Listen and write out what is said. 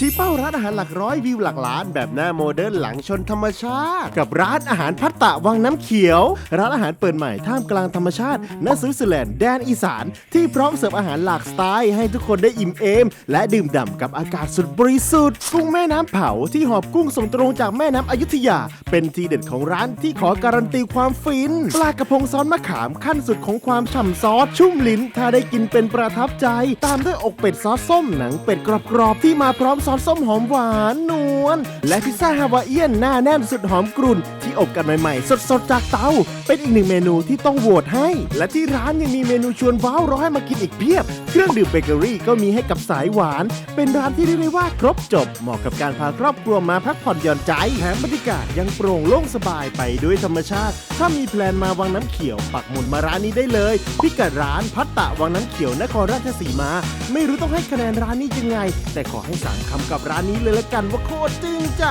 ชี้เป้าร้านอาหารหลักร้อยวิวหลักล้าน แบบหน้าโมเดิร์นหลังชนธรรมชาติ กับร้านอาหารพัตตะวังน้ำเขียว ร้านอาหารเปิดใหม่ท่ามกลางธรรมชาติณสวิตเซอร์แลนด์แดนอีสาน ที่พร้อมเสิร์ฟอาหารหลากสไตล์ให้ทุกคนได้อิ่มเอม และดื่มด่ำกับอากาศสุดบริสุทธิ์กุ้งแม่น้ำเผาที่หอบกุ้งส่งตรงจากแม่น้ำอยุธยา เป็นทีเด็ดของร้านที่ขอการันตีความฟินปลากระพงซอสมะขามขั้นสุดของความฉ่ำซอสชุ่มลิ้นถ้าได้กินเป็นประทับใจ ตามด้วยอกเป็ดซอสส้มหนังเป็ดกรอบๆที่มาพร้อมซอสส้มหอมหวานนวลและพิซซ่าฮาวาเอียนหน้าแน่นสุดหอมกรุ่น ที่อบกันใหม่ๆ สดๆ จากเตา เป็นอีกหนึ่งเมนูที่ต้องโหวตให้ และที่ร้านยังมีเมนูชวนว้าวรอให้มากินอีกเพียบเครื่องดื่มเบเกอรี่ก็มีให้กับสายหวาน เป็นร้านที่เรียกได้ว่าครบจบ เหมาะกับการพาครอบครัวมาพักผ่อนหย่อนใจแถมบรรยากาศยังโปร่งโล่งสบายไปด้วยธรรมชาติ ถ้ามีแพลนมาวังน้ำเขียว ปักหมุดมาร้านนี้ได้เลย พิกัดร้านพัตตะวังน้ำเขียวนครราชสีมา ไม่รู้ต้องให้คะแนนร้านนี้ยังไง แต่ขอให้สามคำกับร้านนี้เลยละกันว่าโคตรจึ้งใจ